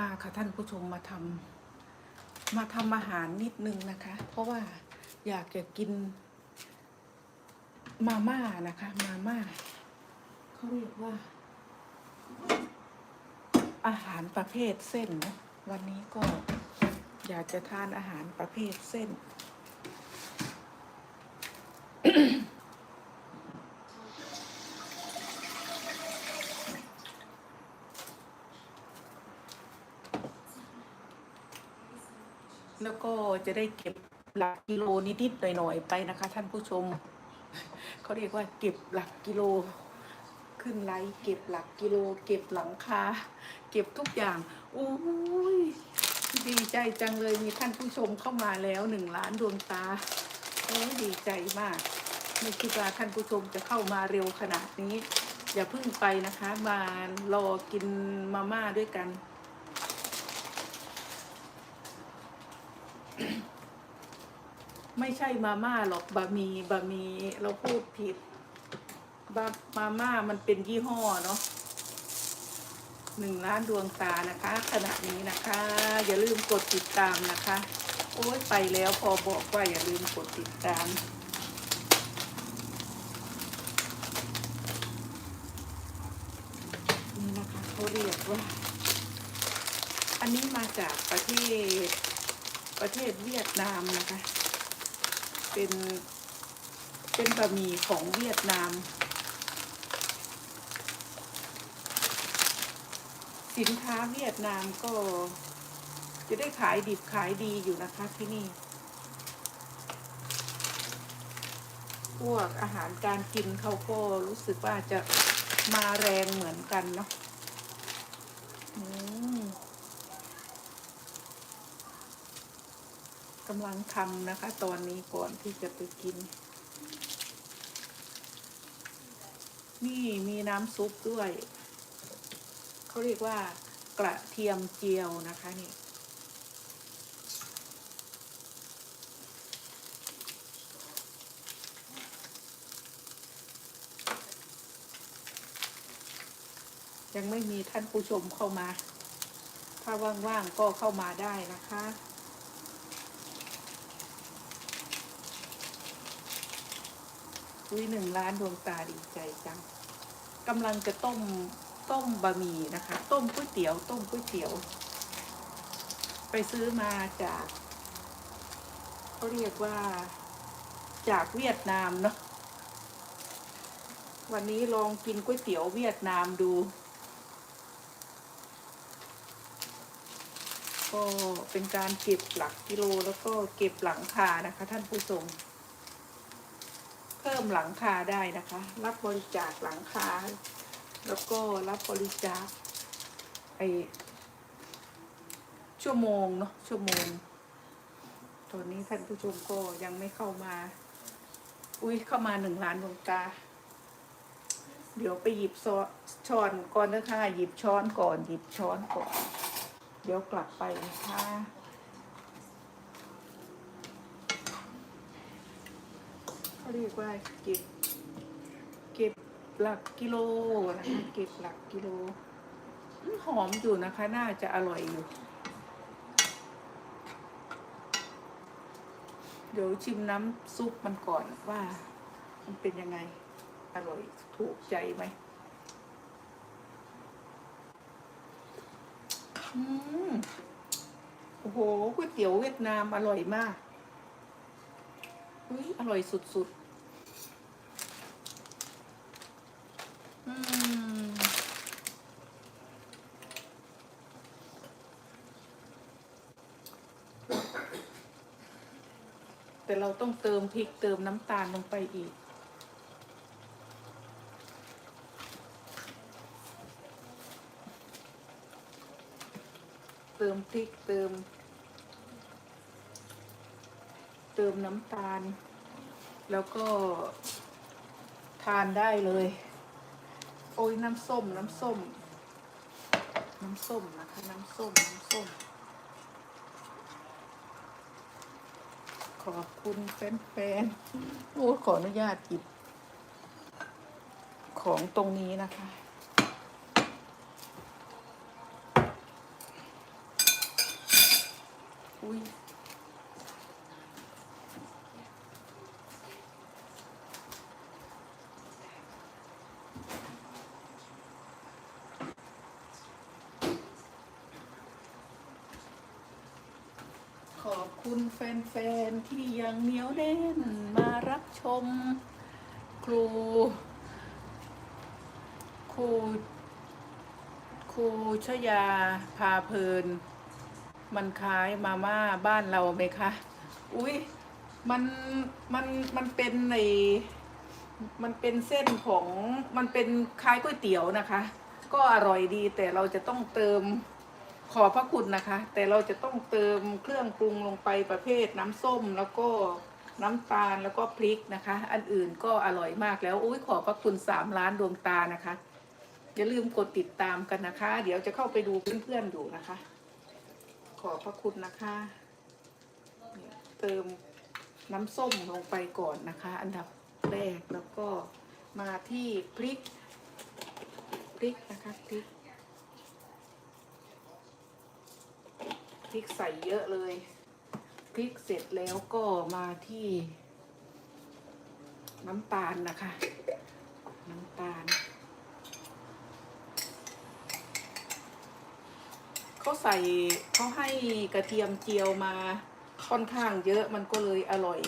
มาค่ะท่านผู้ชมมาทำมาทำอาหารนิดนึงนะคะ เพราะว่าอยากจะกินมาม่านะคะ มาม่าเขาเรียกว่า อาหารประเภทเส้นนะวันนี้ก็อยากจะทานอาหารประเภทเส้น ก็จะได้เก็บหลักกิโลนิดๆหน่อยๆไปนะคะ ท่านผู้ชม เขาเรียกว่าเก็บหลักกิโล ขึ้นไลฟ์เก็บหลักกิโล เก็บหลังคาเก็บทุกอย่างโอ้ยดีใจจังเลยมีท่านผู้ชมเข้ามาแล้วหนึ่งล้านดวงตาโอ้ยดีใจมากไม่คิดว่าท่านผู้ชมจะเข้ามาเร็วขนาดนี้ อย่าเพิ่งไปนะคะ มารอกินมาม่าด้วยกัน ไม่ใช่มาม่าหรอกบะหมี่บะหมี่เราพูดผิดบะมาม่ามันเป็นยี่ห้อเนาะหนึ่งล้านดวงตานะคะ ขณะนี้นะคะ อย่าลืมกดติดตามนะคะ โอ้ยไปแล้วพอบอกว่าอย่าลืมกดติดตาม นี่นะคะเขาเรียกว่า อันนี้มาจากประเทศประเทศเวียดนามนะคะ เป็น เป็นบะหมี่ของเวียดนาม สินค้าเวียดนามก็จะได้ขายดิบขายดีอยู่นะคะที่นี่ พวกอาหารการกินเขาก็รู้สึกว่าจะมาแรงเหมือนกันเนาะอืม กำลังทำนะคะ ตอนนี้ก่อนที่จะไปกิน นี่มีน้ำซุปด้วย เขาเรียกว่ากระเทียมเจียวนะคะนี่ยังไม่มีท่านผู้ชมเข้ามา ถ้าว่างๆก็เข้ามาได้นะคะ อุ้ยหนึ่งล้านดวงตาดีใจจังกำลังจะต้มต้มบะหมี่นะคะ ต้มก๋วยเตี๋ยวต้มก๋วยเตี๋ยว ไปซื้อมาจากเขาเรียกว่าจากเวียดนามเนาะวันนี้ลองกินก๋วยเตี๋ยวเวียดนามดู ก็เป็นการเก็บหลักกิโลแล้วก็เก็บหลังคานะคะท่านผู้ชม เพิ่มหลังคาได้นะคะ รับบริจาคหลังคา แล้วก็รับบริจาคไอชั่วโมงเนาะชั่วโมงตอนนี้ท่านผู้ชมก็ยังไม่เข้ามา อุ้ยเข้ามาหนึ่งล้านดวงตา เดี๋ยวไปหยิบซอช้อนก่อนนะคะหยิบช้อนก่อน หยิบช้อนก่อน เดี๋ยวกลับไปนะคะ เขาเรียกว่าเก็บ เก็บหลักกิโลนะคะเก็บหลักกิโลหอมอยู่นะคะ น่าจะอร่อยอยู่ เดี๋ยวชิมน้ำซุปมันก่อนว่า มันเป็นยังไง อร่อยถูกใจไหมอืมโอ้โหก๋วยเตี๋ยวเวียดนามอร่อยมาก อร่อยสุดๆอืมแต่เราต้องเติมพริกเติมน้ำตาลลงไปอีก เติมพริกเติม เติมน้ำตาล แล้วก็ ทานได้เลย โอ้ยน้ำส้ม น้ำส้ม น้ำส้มนะคะ น้ำส้ม น้ำส้ม ขอบคุณแฟนๆโอ้ขออนุญาตหยิบของตรงนี้นะคะ อุ้ยขอบคุณแฟนๆที่ยังเหนียวแน่นมารับชม ครู ครู ครูชยาพาเพลิน มันคล้ายมาม่าบ้านเราไหมคะ อุ้ยมันมันมันเป็นในมันเป็นเส้นของมันเป็นคล้ายก๋วยเตี๋ยวนะคะ ก็อร่อยดีแต่เราจะต้องเติม ขอบพระคุณนะคะ แต่เราจะต้องเติมเครื่องปรุงลงไปประเภทน้ำส้มแล้วก็น้ำตาลแล้วก็พริกนะคะ อันอื่นก็อร่อยมากแล้วอุ้ยขอบพระคุณสามล้านดวงตานะคะ อย่าลืมกดติดตามกันนะคะ เดี๋ยวจะเข้าไปดูเพื่อนๆอยู่นะคะ ขอบพระคุณนะคะ เติมน้ำส้มลงไปก่อนนะคะ อันดับแรกแล้วก็มาที่พริกพริกนะคะพริก พริกใส่เยอะเลยพริกเสร็จแล้วก็มาที่ น้ำตาลนะคะ น้ำตาลเขาใส่เขาให้กระเทียมเจียวมาค่อนข้างเยอะมันก็เลยอร่อย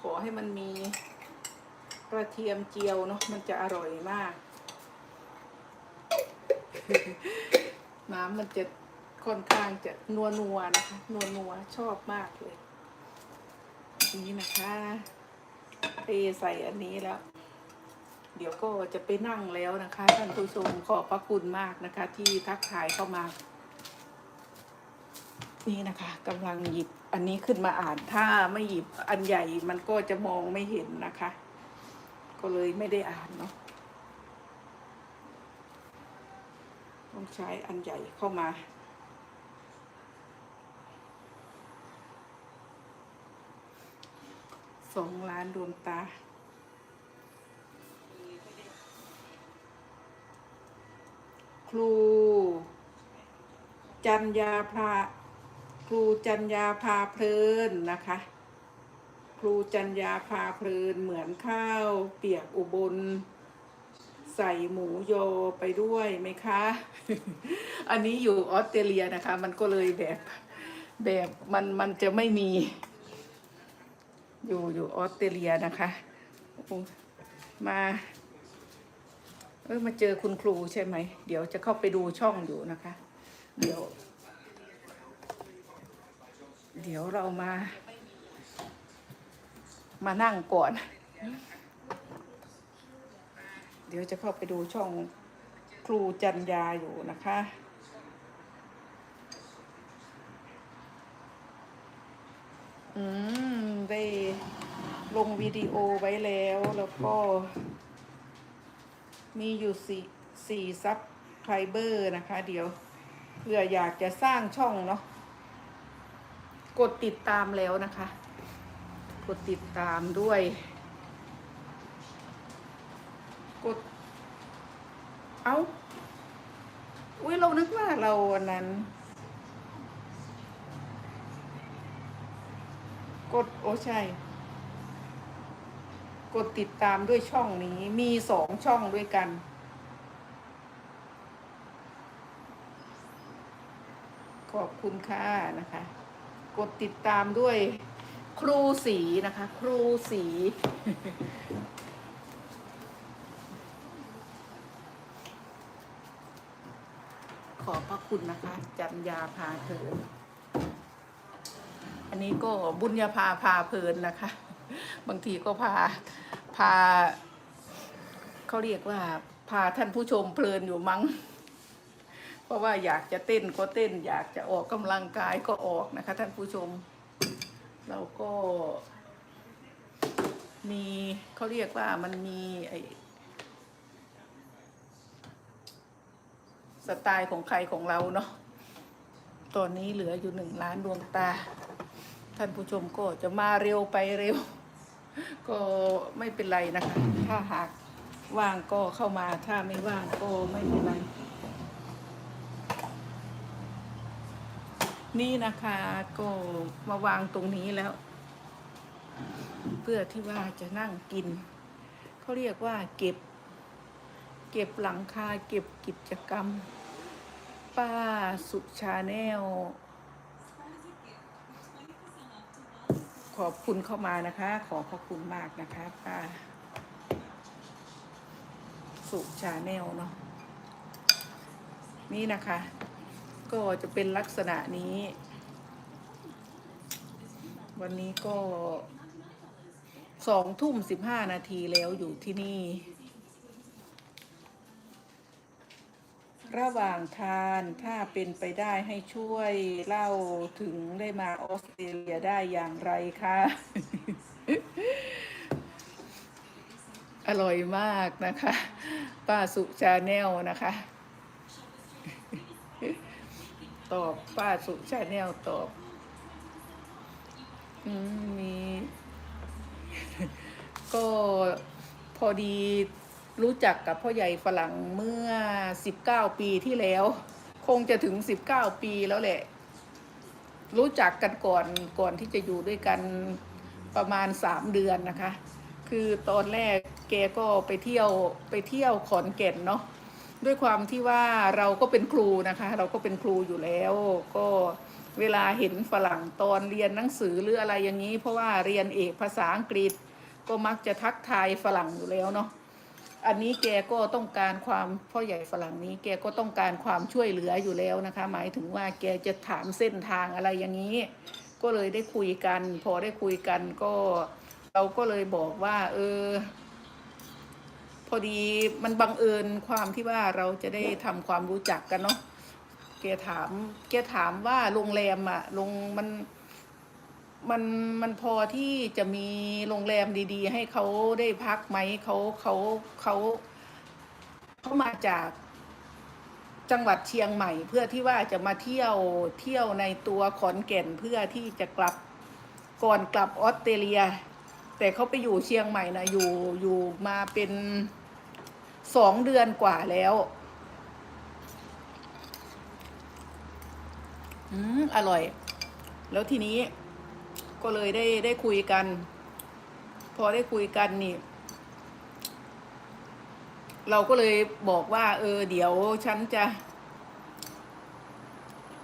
ขอให้มันมีกระเทียมเจียวเนาะมันจะอร่อยมาก น้ำมันจะค่อนข้างจะนัวนัวนะคะ นัวนัวชอบมากเลย นี่นะคะเทใส่อันนี้แล้ว เดี๋ยวก็จะไปนั่งแล้วนะคะท่านผู้ชมขอบพระคุณมากนะคะ ที่ทักทายเข้ามา นี่นะคะกำลังหยิบอันนี้ขึ้นมาอ่านถ้าไม่หยิบอันใหญ่มันก็จะมองไม่เห็นนะคะ ก็เลยไม่ได้อ่านเนาะ ต้องใช้อันใหญ่เข้ามา สองล้านดวงตาครู จัญญาพาครูจัญญาพาเพลินนะคะ ครูจัญญาพาเพลินเหมือนข้าวเปียกอุบล ใส่หมูโยไปด้วยไหมคะ อันนี้อยู่ออสเตรเลียนะคะ มันก็เลยแบบแบบมันมันจะไม่มี อยู่อยู่ออสเตรเลียนะคะมา เออมาเจอคุณครูใช่ไหม เดี๋ยวจะเข้าไปดูช่องอยู่นะคะ เดี๋ยว เดี๋ยวเรามา มานั่งก่อน ดี๋ยวจะเข้าไปดูช่องครูจันยาอยู่นะคะ อืม ได้ลงวิดีโอไว้แล้วแล้วก็ มีอยู่สี่สี่ซับไครเบอร์นะคะ เดี๋ยวเผื่ออยากจะสร้างช่องเนาะกดติดตามแล้วนะคะ กดติดตามด้วย กด เอา้า อุ้ยเรานึกว่าเราอันนั้น กดโอ้ใช่ กดติดตามด้วยช่องนี้ มีสองช่องด้วยกันขอบคุณค่ะนะคะ กดติดตามด้วยครูสีนะคะ ครูสี ขอบพระคุณนะคะจันยาพาเพลินอันนี้ก็บุญญาพาพาเพลินนะคะ บางทีก็พาพาเขาเรียกว่า พาท่านผู้ชมเพลินอยู่มั้ง เพราะว่าอยากจะเต้นก็เต้น อยากจะออกกำลังกายก็ออกนะคะ ท่านผู้ชม เราก็มีเขาเรียกว่ามันมีไอ สไตล์ของใครของเราเนาะตอนนี้เหลืออยู่หนึ่งล้านดวงตา ท่านผู้ชมก็จะมาเร็วไปเร็ว ก็ไม่เป็นไรนะคะ ถ้าหากว่างก็เข้ามาถ้าไม่ว่างก็ไม่เป็นไร นี่นะคะก็มาวางตรงนี้แล้ว เพื่อที่ว่าจะนั่งกิน เขาเรียกว่าเก็บ เก็บหลังคาเก็บกิจกรรม ป้าสุชาแนลขอบคุณเข้ามานะคะ ขอขอบคุณมากนะคะป้าสุชาแนลเนาะนี่นะคะ ก็จะเป็นลักษณะนี้ วันนี้ก็สองทุ่มสิบห้านาทีแล้วอยู่ที่นี่ ระหว่างทานถ้าเป็นไปได้ให้ช่วยเล่าถึงได้มาออสเตรเลียได้อย่างไรคะอร่อยมากนะคะ ป้าสุชาแนลนะคะ ตอบป้าสุชาแนลตอบอมมี ก็พอดี รู้จักกับพ่อใหญ่ฝรั่งเมื่อ 19 ปีที่แล้ว คงจะถึง 19 ปีแล้วแหละ รู้จักกันก่อนก่อนที่จะอยู่ด้วยกันประมาณ 3 เดือนนะคะ คือตอนแรกแกก็ไปเที่ยวไปเที่ยวขอนแก่นเนาะด้วยความที่ว่าเราก็เป็นครูนะคะ เราก็เป็นครูอยู่แล้ว ก็เวลาเห็นฝรั่งตอนเรียนหนังสือหรืออะไรอย่างนี้ เพราะว่าเรียนเอกภาษาอังกฤษ ก็มักจะทักทายฝรั่งอยู่แล้วเนาะ อันนี้แกก็ต้องการความพ่อใหญ่ฝรั่งนี้แกก็ต้องการความช่วยเหลืออยู่แล้วนะคะ หมายถึงว่าแกจะถามเส้นทางอะไรอย่างนี้ ก็เลยได้คุยกัน พอได้คุยกันก็ เราก็เลยบอกว่า เออ พอดีมันบังเอิญความที่ว่าเราจะได้ทำความรู้จักกันเนาะแกถาม แกถามว่าโรงแรมอะโรงมัน มันมันพอที่จะมีโรงแรมดี ๆ ให้เขาได้พักไหมเขาเขาเขาเขามาจากจังหวัดเชียงใหม่ เพื่อที่ว่าจะมาเที่ยวเที่ยวในตัวขอนแก่นเพื่อที่จะกลับก่อนกลับออสเตรเลีย แต่เขาไปอยู่เชียงใหม่นะอยู่อยู่มาเป็นสองเดือนกว่าแล้ว อืมอร่อย แล้วทีนี้ ก็เลยได้ได้คุยกัน พอได้คุยกันนี่ เราก็เลยบอกว่า เออ เดี๋ยวฉันจะ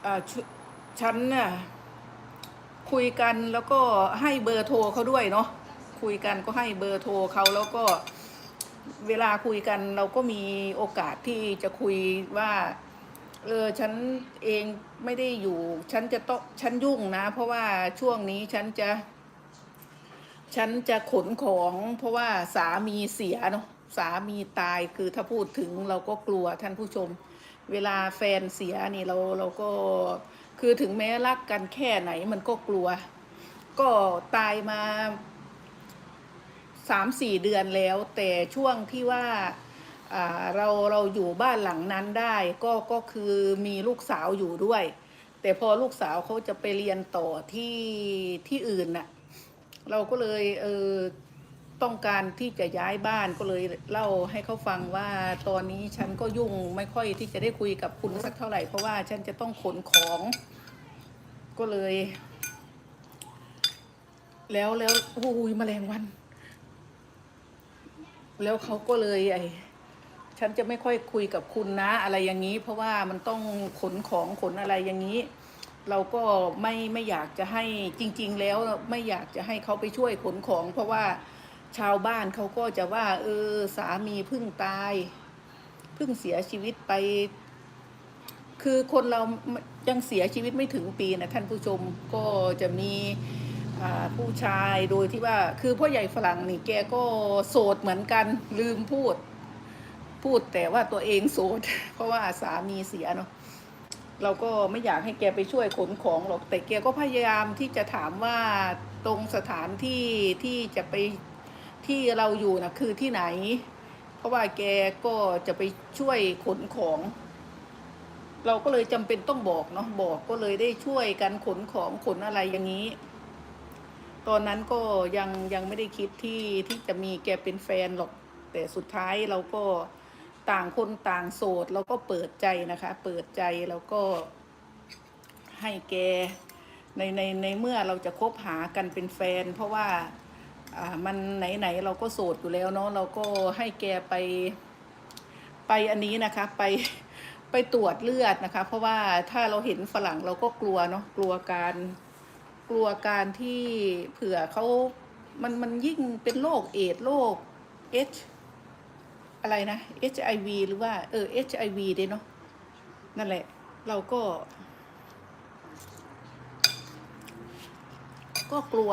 อ่าฉันน่ะคุยกันแล้วก็ให้เบอร์โทรเขาด้วยเนาะคุยกันก็ให้เบอร์โทรเขาแล้วก็เวลาคุยกันเราก็มีโอกาสที่จะคุยว่า เออฉันเองไม่ได้อยู่ ฉันจะต้องฉันยุ่งนะ เพราะว่าช่วงนี้ฉันจะ ฉันจะขนของเพราะว่าสามีเสียเนาะสามีตายคือถ้าพูดถึงเราก็กลัวท่านผู้ชม เวลาแฟนเสียนี่เราเราก็คือถึงแม้รักกันแค่ไหนมันก็กลัว ก็ตายมาสามสี่เดือนแล้ว แต่ช่วงที่ว่าอ่า เราเราอยู่บ้านหลังนั้นได้ก็ก็คือมีลูกสาวอยู่ด้วย แต่พอลูกสาวเขาจะไปเรียนต่อที่ที่อื่นน่ะเราก็เลยเออต้องการที่จะย้ายบ้านก็เลยเล่าให้เขาฟังว่าตอนนี้ฉันก็ยุ่งไม่ค่อยที่จะได้คุยกับคุณสักเท่าไหร่เพราะว่าฉันจะต้องขนของ ก็เลย แล้วแล้วโอ้ยแมลงวัน แล้วเขาก็เลยไอ ฉันจะไม่ค่อยคุยกับคุณนะอะไรอย่างนี้ เพราะว่ามันต้องขนของขนอะไรอย่างนี้ เราก็ไม่ไม่อยากจะให้จริง ๆ แล้วไม่อยากจะให้เขาไปช่วยขนของ เพราะว่าชาวบ้านเขาก็จะว่า เออสามีเพิ่งตายเพิ่งเสียชีวิตไป คือคนเรายังเสียชีวิตไม่ถึงปีนะท่านผู้ชมก็จะมีผู้ชายโดยที่ว่า คือพ่อใหญ่ฝรั่งนี่แกก็โสดเหมือนกันลืมพูด พูดแต่ว่าตัวเองโสด เพราะว่าสามีเสียเนาะเราก็ไม่อยากให้แกไปช่วยขนของหรอก แต่แกก็พยายามที่จะถามว่าตรงสถานที่ที่จะไปที่เราอยู่นะคือที่ไหน เพราะว่าแกก็จะไปช่วยขนของ เราก็เลยจำเป็นต้องบอกเนาะบอกก็เลยได้ช่วยกันขนของขนอะไรอย่างนี้ ตอนนั้นก็ยังยังไม่ได้คิดที่ที่จะมีแกเป็นแฟนหรอก แต่สุดท้ายเราก็ ต่างคนต่างโสดเราก็เปิดใจนะคะ เปิดใจแล้วก็ให้แกในในในเมื่อเราจะคบหากันเป็นแฟน เพราะว่าอ่ามันไหนไหนเราก็โสดอยู่แล้วเนาะเราก็ให้แกไปไปอันนี้นะคะไปไปตรวจเลือดนะคะ เพราะว่าถ้าเราเห็นฝรั่งเราก็กลัวเนาะกลัวการกลัวการที่เผื่อเขามันมันยิ่งเป็นโรคเอดโรคเอช อะไรนะ HIV หรือว่าเออ HIV เด้เนาะนั่นแหละ เราก็ ก็กลัว